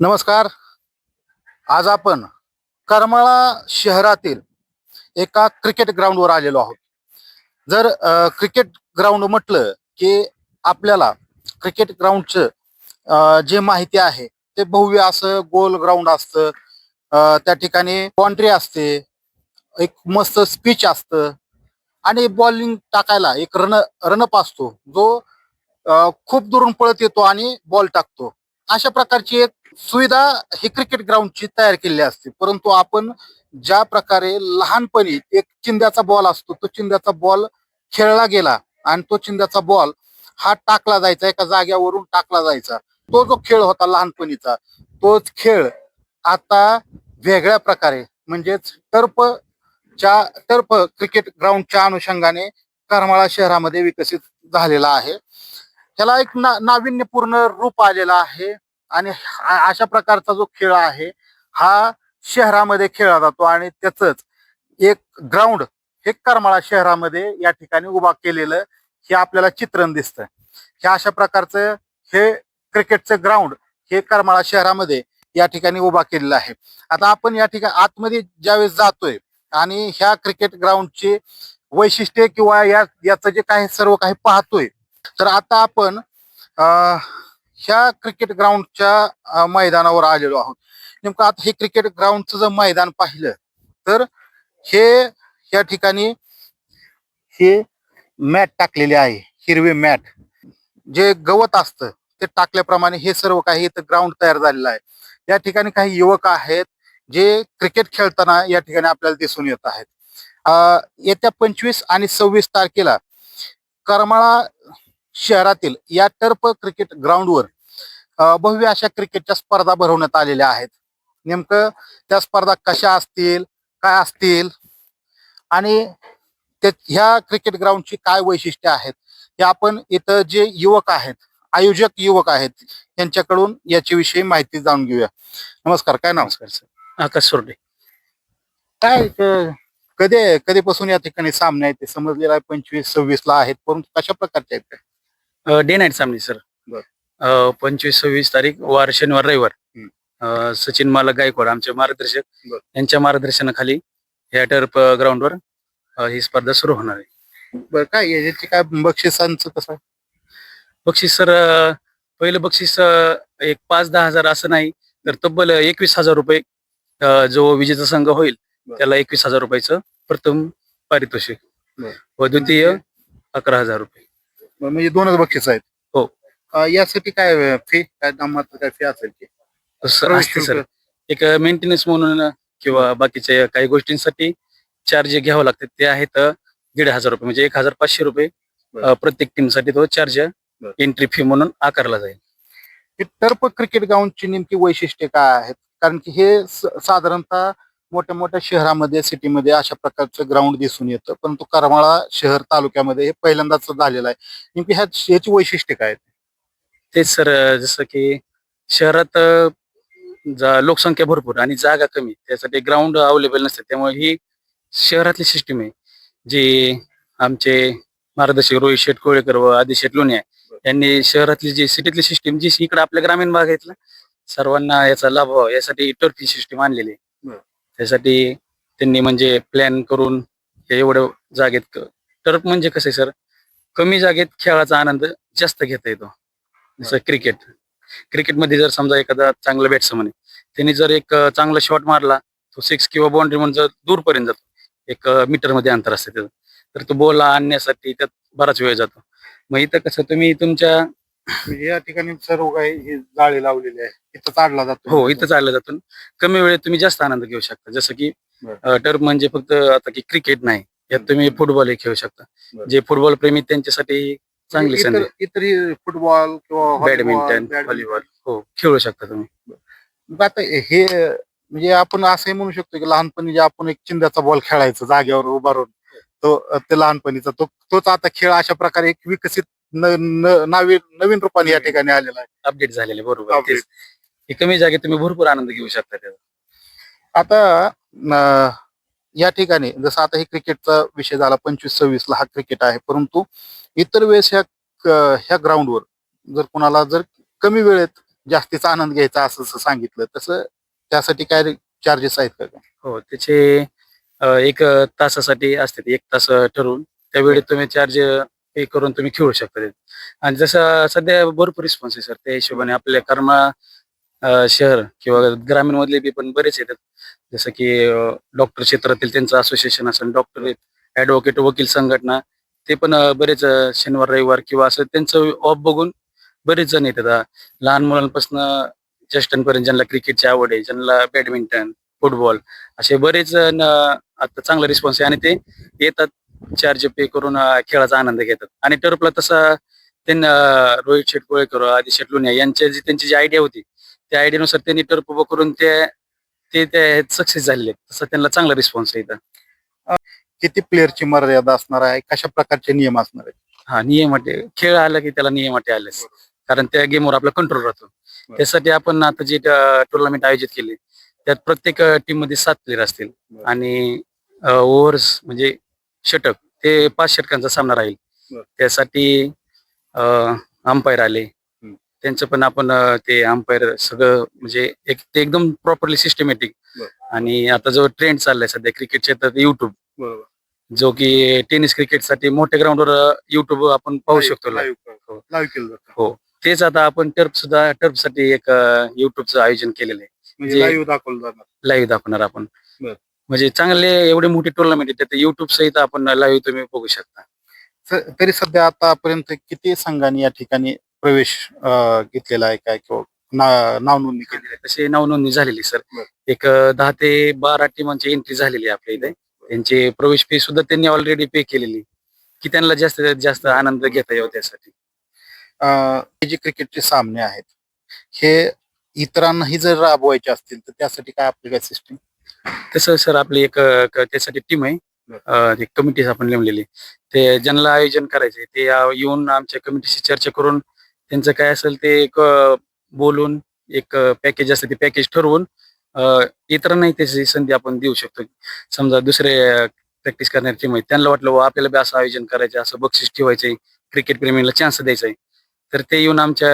नमस्कार. आज आपण करमाळा शहरातील एका क्रिकेट ग्राउंडवर आलेलो आहोत. जर अ, क्रिकेट ग्राउंड म्हटलं की आपल्याला क्रिकेट ग्राउंडचं अ, जे माहिती आहे ते भव्य असं गोल ग्राउंड असतं. अ, त्या ठिकाणी बाउंड्री असते. एक मस्त स्पीच असतं. आणि बॉलिंग टाकायला एक रन रनअप असतो. जो अ, खूप दुरून पळत येतो आणि बॉल टाकतो. अशा प्रकारची एक सुविधा ही क्रिकेट ग्राउंडची तयार केलेली असते. परंतु आपण ज्या प्रकारे लहानपणी एक चिंद्याचा बॉल असतो तो चिंद्याचा बॉल खेळला गेला आणि तो चिंद्याचा बॉल हा टाकला जायचा एका जाग्यावरून टाकला जायचा. तो जो खेळ होता लहानपणीचा तोच खेळ आता वेगळ्या प्रकारे म्हणजेच टर्फच्या टर्फ क्रिकेट ग्राउंडच्या अनुषंगाने करमाळा शहरामध्ये विकसित झालेला आहे. त्याला एक ना नाविन्यपूर्ण रूप आलेलं आहे. आणि अशा प्रकारचा जो खेळ आहे हा शहरामध्ये खेळला जातो आणि त्याच एक ग्राउंड हे करमाळा शहरामध्ये या ठिकाणी उभा केलेलं हे आपल्याला चित्रण दिसतं हे अशा प्रकारचं हे क्रिकेटचं ग्राउंड हे करमाळा शहरामध्ये या ठिकाणी उभा केलेलं आहे. आता आपण या ठिकाणी आतमध्ये ज्यावेळेस जातोय आणि ह्या क्रिकेट ग्राउंडची वैशिष्ट्ये किंवा या याचं जे काही सर्व काही पाहतोय तर आता आपण ह्या क्रिकेट ग्राउंडच्या मैदानावर आलेलो आहोत. नेमकं आता हे क्रिकेट ग्राउंडचं जर मैदान पाहिलं तर हे या ठिकाणी हे मॅट टाकलेले आहे हिरवे मॅट. जे गवत असतं ते टाकल्याप्रमाणे हे सर्व काही इथं ग्राउंड तयार झालेलं आहे. या ठिकाणी काही युवक आहेत जे क्रिकेट खेळताना या ठिकाणी आपल्याला दिसून येत आहेत. अं, येत्या पंचवीस आणि सव्वीस तारखेला करमाळा शहरातील या टर्फ क्रिकेट ग्राउंडवर भव्य अशा क्रिकेटच्या स्पर्धा भरवण्यात आलेल्या आहेत. नेमकं त्या स्पर्धा कशा असतील काय असतील आणि ह्या क्रिकेट ग्राउंडची काय वैशिष्ट्ये आहेत? हे आपण इथं जे युवक आहेत आयोजक युवक आहेत यांच्याकडून याच्याविषयी माहिती जाणून घेऊया. नमस्कार काय नमस्कार सर. आकाश सोरडे. काय कधी कधीपासून या ठिकाणी सामने आहेत? ते समजलेलं आहे पंचवीस सव्वीस ला आहेत परंतु कशा प्रकारचे आहेत? डे नाईट सामने सर बर. पंचवीस सव्वीस तारीख वार शनिवार रविवार हम्म. अ, सचिन मालक गायकवाड आमचे मार्गदर्शक बर. यांच्या मार्गदर्शनाखाली या टर्फ ग्राउंडवर अ, ही स्पर्धा सुरू होणार आहे बरं काय याची काय बक्षिसांचं कसं आहे? बक्षीस सर अ, पहिलं बक्षीस अ, एक पाच दहा हजार असं नाही तर तब्बल एकवीस हजार रुपये अ, जो विजेता संघ होईल बर. त्याला एकवीस हजार रुपयाचं प्रथम पारितोषिक बर. व द्वितीय अकरा हजार रुपये म्हणजे दोनच बक्षीस आहेत हो. अं, यासाठी काय फी काय नामाचं काय फी असेल की प्रवेश असते सर? एक मेंटेनन्स म्हणून किंवा बाकीच्या काही गोष्टींसाठी चार्ज घ्यावं लागतात ते आहेत अ, दीड हजार रुपये म्हणजे एक हजार पाचशे रुपये बरं. प्रत्येक टीमसाठी तो चार्ज बरं. एंट्री फी म्हणून आकारला जाईल हे टर्फ क्रिकेट ग्राउंडची नेमकी वैशिष्ट्ये काय आहेत कारण की हे स- साधारणतः मोठ्या मोठ्या शहरामध्ये सिटीमध्ये अशा प्रकारचं ग्राउंड दिसून येतं. परंतु करमाळा शहर तालुक्यामध्ये हे पहिल्यांदाच झालेलं आहे. नेमकी ह्या याची वैशिष्ट्य काय तेच सर जसं की शहरात जा- लोकसंख्या भरपूर आणि जागा कमी. त्यासाठी ग्राउंड अवेलेबल नसते त्यामुळे ही शहरातली सिस्टीम आहे. जी आमचे मार्गदर्शक रोहित शेट कोळेकर व आदि शेठ लोणी आहे यांनी शहरातली जी सिटीतली सिस्टीम जी इकडे आपल्या ग्रामीण भागातला सर्वांना याचा लाभ व्हावा. यासाठी टर्फी सिस्टीम आणलेली आहे. त्यासाठी त्यांनी म्हणजे प्लॅन करून हे एवढं जागेत टर्फ म्हणजे कसं आहे सर कमी जागेत खेळाचा आनंद जास्त घेता येतो. जसं क्रिकेट क्रिकेटमध्ये जर समजा एखादा चांगला बॅट्समन आहे त्यांनी जर एक चांगला शॉट मारला तो सिक्स किंवा बाउंड्री म्हणून जर दूरपर्यंत जातो एक मीटरमध्ये अंतर असते त्याचं तर तो बॉल आणण्यासाठी त्यात बराच वेळ जातो. मग इथं कसं तुम्ही तुमच्या म्हणजे या ठिकाणी सर्व काही हे जाळे लावलेले आहे. इथं काढला जातो. हो इथं चाललं जातो. कमी वेळेत तुम्ही जास्त आनंद घेऊ शकता. जसं की बरं. टर्फ म्हणजे फक्त आता की क्रिकेट नाही यात तुम्ही फुटबॉल खेळू शकता. बरं. जे फुटबॉल प्रेमी त्यांच्यासाठी चांगली संधी इतर इतरही फुटबॉल किंवा बॅडमिंटन. व्हॉलीबॉल हो खेळू शकता तुम्ही. मग आता हे म्हणजे आपण असंही म्हणू शकतो की लहानपणी जे आपण एक चिंद्याचा बॉल खेळायचो जागेवर उभा राहून तो ते लहानपणीचा तो तोच आता खेळ अशा प्रकारे एक विकसित नवीन नवीन रूपाने या ठिकाणी आलेला आहे. अपडेट झालेले बरोबर. Update. तेच. हे कमी जागेत तुम्ही भरपूर आनंद घेऊ शकता त्याचा. आता न, या ठिकाणी जसं आता हे क्रिकेटचा विषय झाला पंचवीस सव्वीस ला हा क्रिकेट आहे. परंतु इतर वेळेस ह्या क- ह्या ग्राउंडवर जर कोणाला जर कमी वेळेत जास्तीचा आनंद घ्यायचा असं जसं सांगितलं तसं त्यासाठी काय चार्जेस आहेत का? हो त्याचे अ, एक तासासाठी असतात एक तास ठरवून. त्यावेळी तुम्ही चार्ज हे करून तुम्ही खेळू शकता आणि जसं सध्या भरपूर रिस्पॉन्स आहे सर त्या हिशोबाने आपल्या कर्मा अ, शहर किंवा ग्रामीण मधले बी पण बरेच येतात. जसं की डॉक्टर क्षेत्रातील त्यांचं असोसिएशन असेल डॉक्टर ऍडव्होकेट वकील संघटना ते पण अ, बरेच अ, शनिवार रविवार किंवा असं त्यांचं ऑफ बघून बरेच जण येतात. अ, लहान मुलांपासून ज्येष्ठांपर्यंत ज्यांना क्रिकेटची आवड आहे ज्यांना बॅडमिंटन फुटबॉल असे बरेच जण अ, आता चांगला रिस्पॉन्स आहे आणि ते येतात. चार्ज पे करून खेळाचा आनंद घेतात. आणि टर्फला तसा त्यांना रोहित शेट कोळेकर आदी शेट लोणिया यांच्या जी त्यांची जी आयडिया होती त्या आयडियानुसार त्यांनी टर्फ उभं करून ते ते सक्सेस झालेले. तसा त्यांना चांगला रिस्पॉन्स आहे इथं. किती प्लेअरची मर्यादा असणार आहे? कशा प्रकारचे नियम असणार आहेत? हा नियम अटे खेळ आला की त्याला नियम अटे आलेच. कारण त्या गेमवर आपला कंट्रोल राहतो. त्यासाठी आपण आता जे टुर्नामेंट आयोजित केली त्यात प्रत्येक टीममध्ये सात प्लेअर असतील. आणि ओव्हर्स म्हणजे षटक ते पाच षटकांचा सामना राहील. त्यासाठी अंपायर आले. त्यांचं पण आपण ते अंपायर सगळं म्हणजे एक ते एकदम प्रॉपरली सिस्टमॅटिक. आणि आता जो ट्रेंड चाललाय सध्या क्रिकेटच्या तर युट्यूब जो की टेनिस क्रिकेटसाठी मोठ्या ग्राउंडवर युट्यूब आपण पाहू शकतो. हो. जातं. तेच आता आपण टर्फ सुद्धा टर्फसाठी एक युट्यूबचं आयोजन केलेलं आहे. म्हणजे लाईव्ह लाईव्ह दाखवणार आपण. म्हणजे चांगले एवढे मोठे टुर्नामेंट आहे त्यात युट्यूब सहित आपण लाईव्ह तुम्ही बघू शकता. स- तरी सध्या आतापर्यंत किती संघांनी या ठिकाणी प्रवेश अं, घेतलेला आहे काय? किंवा ना- नाव नोंदणी केली? तसे नावनोंदणी झालेली सर. बर. एक अं, दहा ते बारा टीमांची एंट्री झालेली आहे आपल्या इथे. त्यांची प्रवेश फी सुद्धा त्यांनी ऑलरेडी पे केलेली. की त्यांना जास्तीत जास्त आनंद घेता यावा त्यासाठी. अं, हे जे क्रिकेटचे सामने आहेत हे इतरांनाही जर राबवायचे असतील तर त्यासाठी काय आपली काय सिस्टीम तसं सर आपली एक अं, क- त्यासाठी टीम आहे. अं, एक कमिटी आपण नेमलेली ते ज्यांना आयोजन करायचे ते येऊन आमच्या कमिटीशी चर्चा करून त्यांचं काय असेल ते एक अं, बोलून एक पॅकेज असतं ते पॅकेज ठरवून अं, इतरांनाही त्याची संधी आपण देऊ शकतो. समजा दुसरे प्रॅक्टिस करणारी टीम आहे त्यांना वाटलं "वा, आपल्याला बी असं आयोजन करायचं असं बक्षीस ठेवायचंय क्रिकेट प्रेमीला चान्स द्यायचा आहे. तर ते येऊन आमच्या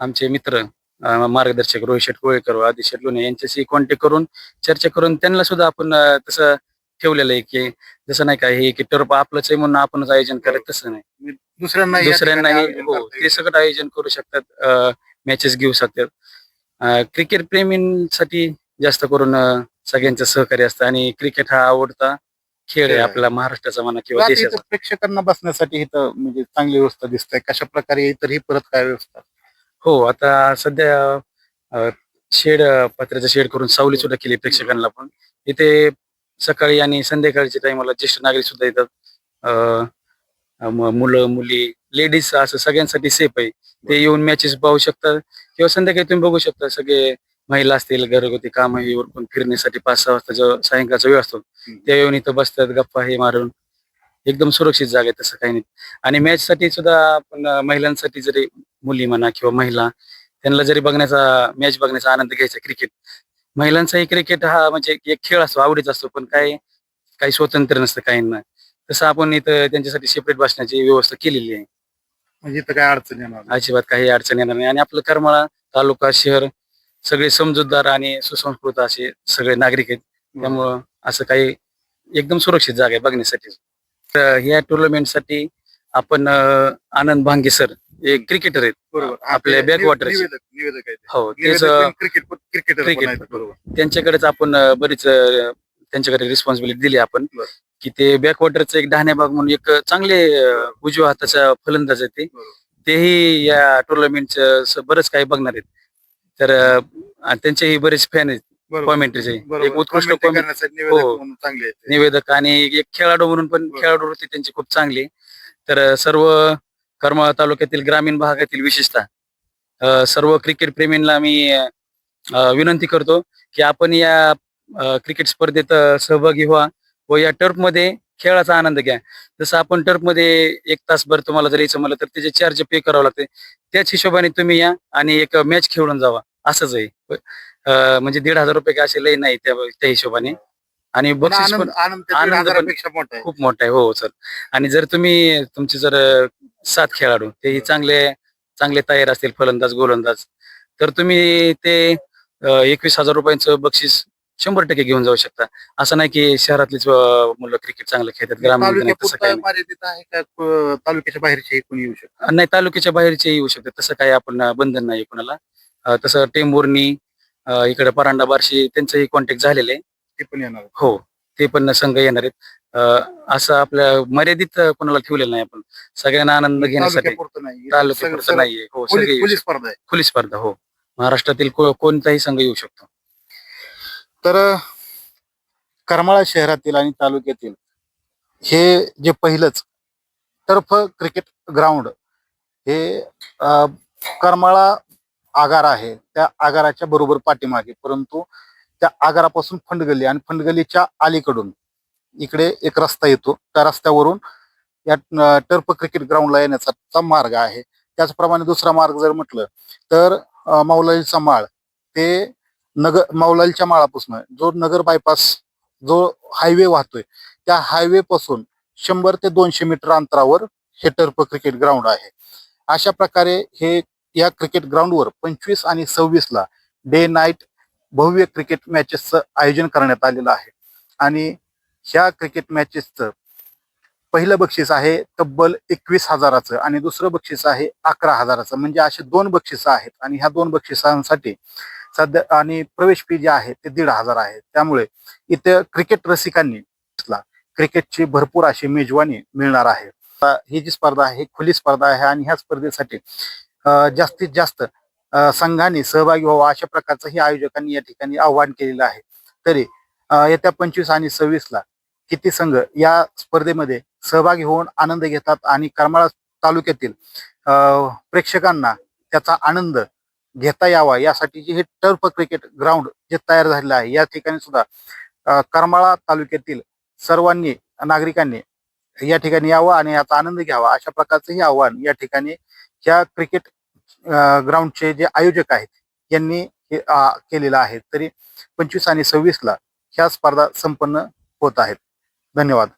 आमचे मित्र मार्गदर्शक रोहित शेट कोळेकर आदी शेट लोणे यांच्याशी कॉन्टॅक्ट करून चर्चा करून त्यांना सुद्धा आपण तसं ठेवलेलं आहे की जसं नाही का हे की टर्फ आपलंच आहे म्हणून आपणच आयोजन करायचं तसं नाही. दुसऱ्यांना दुसऱ्यांनाही हो करता ते. सगळं आयोजन करू शकतात मॅचेस घेऊ शकतात. क्रिकेट प्रेमींसाठी जास्त करून त्यांचं सहकार्य असतं आणि क्रिकेट हा आवडता खेळ आहे. आपला महाराष्ट्राचा म्हणा किंवा देशाचा. प्रेक्षकांना बसण्यासाठी इथं म्हणजे चांगली व्यवस्था दिसते. कशा प्रकारे इतर ही परत काय व्यवस्था? हो आता सध्या शेड पत्र्याचा शेड करून सावली सुद्धा केली प्रेक्षकांना पण. इथे सकाळी आणि संध्याकाळच्या टाइमला ज्येष्ठ नागरिक सुद्धा येतात. अं, म- मुलं मुली लेडीज असं सगळ्यांसाठी सेफ आहे. ते येऊन मॅचेस पाहू शकतात. किंवा संध्याकाळी तुम्ही बघू शकता सगळे महिला असतील घरगुती काम हे उरकून फिरण्यासाठी पाच सहा वाजता जो सायंकाळचा वेळ असतो त्या येऊन इथं बसतात गप्पा हे मारून. एकदम सुरक्षित जागा आहे तसं काही नाही. आणि मॅच साठी सुद्धा आपण महिलांसाठी जरी मुली म्हणा किंवा महिला त्यांना जरी बघण्याचा मॅच बघण्याचा आनंद घ्यायचा क्रिकेट महिलांचाही क्रिकेट हा म्हणजे एक खेळ असतो आवडीचा असतो पण काय काही स्वतंत्र नसतं काहींना तसं आपण इथं त्यांच्यासाठी सेपरेट बसण्याची व्यवस्था केलेली आहे. म्हणजे इथं काय अडचण येणार नाही. अजिबात काही अडचण येणार नाही. आणि आपलं करमाळा तालुका शहर सगळे समजूतदार आणि सुसंस्कृत असे सगळे नागरिक आहेत. त्यामुळं असं काही एकदम सुरक्षित जागा आहे बघण्यासाठी. तर ह्या टुर्नामेंटसाठी आपण आनंद भांगे सर हे क्रिकेटर आहेत बरोबर आपल्या. निवेदक आहेत हो तेच क्रिकेट क्रिकेटर. बरोबर त्यांच्याकडेच आपण बरीच त्यांच्याकडे रिस्पॉन्सिबिलिटी दिली आपण. की ते बॅकवॉटरचं एक धान्याबाग म्हणून एक चांगले उजव्या हाताचा फलंदाज आहे ते. तेही या टुर्नामेंटचं बरंच काही बघणार आहेत तर त्यांचेही बरेच फॅन आहेत कॉमेंट्रीचे बरोबर. एक उत्कृष्ट Commentary comment- करण्यासाठी निवेदक हो. म्हणून चांगले आहेत ते. निवेदक आणि एक खेळाडू म्हणून पण बरोबर. खेळाडू वृत्ती त्यांची खूप चांगली आहे. तर सर्व करमाळा तालुक्यातील ग्रामीण भागातील विशेषतः अं, सर्व क्रिकेट प्रेमींना मी अं, विनंती करतो की आपण या अं, क्रिकेट स्पर्धेत अं, सहभागी व्हा व या टर्फमध्ये खेळाचा आनंद घ्या जसं आपण टर्फमध्ये एक तासभर तुम्हाला जर यायचं म्हणलं तर त्याचे चार्ज पे करावं लागते त्याच हिशोबाने तुम्ही या आणि एक मॅच खेळून जावा असंच आहे म्हणजे दीड हजार रुपये काय असे लय नाही त्या त्या हिशोबाने. आणि बक्षीस पण आनंद आनंद त्या दीड आनंद पण- हजारापेक्षा मोठा आहे. खूप मोठा आहे. हो सर. आणि जर तुम्ही तुमचे जर अं, सात खेळाडू तेही चांगले चांगले तयार असतील फलंदाज गोलंदाज तर तुम्ही ते एकवीस हजार रुपयांचं बक्षीस शंभर टक्के घेऊन जाऊ शकता. असं नाही की शहरातलीच अं, मुलं क्रिकेट चांगलं खेळतात ग्रामीण नाही तसं काही तालुक्यापुरता मर्यादित आहे का? क- तालुक्याच्या बाहेरचे कोणी येऊ शकतो नाही. तालुक्याच्या बाहेरचे येऊ शकतात. तसं काही आपण अं, बंधन नाही कुणाला. अं, तसं टेंभुर्णी इकडे परांडा बार्शी त्यांचंही कॉन्टॅक्ट झालेले आहे. ते पण येणार हो ते पण संघ येणार आहेत. अं, असं आपल्या मर्यादित कोणाला ठेवलेलं नाही आपण. सगळ्यांना आनंद घेण्यासाठी. तालुक्यापुरतं नाही तालुक्यापुरतं सगळं- नाहीये. हो येऊ. स्पर्धा आहे. खुली स्पर्धा हो. महाराष्ट्रातील को- कोणताही संघ येऊ शकतो. तर करमाळा शहरातील आणि तालुक्यातील हे जे पहिलंच टर्फ क्रिकेट ग्राउंड हे अ, करमाळा आगार आहे त्या आगाराच्या बरोबर पाठीमागे. परंतु त्या आगारापासून फंडगल्ली आणि फंडगल्लीच्या अलीकडून इकडे एक रस्ता येतो. त्या रस्त्यावरून या टर्प टर्फ क्रिकेट ग्राउंडला येण्याचा मार्ग आहे. त्याचप्रमाणे दुसरा मार्ग जर म्हटलं तर मौलालीचा माळ. ते नगर मौलालीच्या माळापासून जो नगर बायपास जो हायवे वाहतोय त्या हायवे पासून शंभर ते दोनशे मीटर अंतरावर हे टर्फ क्रिकेट ग्राउंड आहे. अशा प्रकारे हे या क्रिकेट ग्राउंडवर पंचवीस आणि सव्वीस ला डे नाईट भव्य क्रिकेट मॅचेसचं आयोजन करण्यात आलेलं आहे. आणि ह्या क्रिकेट मॅचेसचं पहिलं बक्षीस आहे तब्बल एकवीस हजाराचं आणि दुसरं बक्षीस आहे अकरा हजाराचं. म्हणजे असे दोन बक्षिसं आहेत आणि ह्या दोन बक्षिसांसाठी सध्या आणि प्रवेश फी जे आहे ते दीड हजार आहे. त्यामुळे इथे क्रिकेट रसिकांनी क्रिकेटची भरपूर अशी मेजवानी मिळणार आहे. ही जी स्पर्धा आहे ही खुली स्पर्धा आहे आणि ह्या स्पर्धेसाठी जास्तीत जास्त संघाने सहभागी व्हावा अशा प्रकारचंही आयोजकांनी या ठिकाणी आव्हान केलेलं आहे. तरी येत्या पंचवीस आणि सव्वीस ला किती संघ या स्पर्धेमध्ये सहभागी होऊन आनंद घेतात आणि करमाळा तालुक्यातील प्रेक्षकांना त्याचा आनंद घेता यावा यासाठी जे हे टर्फ क्रिकेट ग्राउंड जे तयार झालेलं आहे या ठिकाणी सुद्धा करमाळा तालुक्यातील सर्वांनी नागरिकांनी या ठिकाणी यावं आणि याचा आनंद घ्यावा अशा प्रकारचंही आव्हान या ठिकाणी या क्रिकेट ग्राउंडचे जे आयोजक आहेत यांनी हे, केलेलं आहे. तरी पंचवीस आणि सव्वीसला ह्या स्पर्धा संपन्न होत आहेत. धन्यवाद.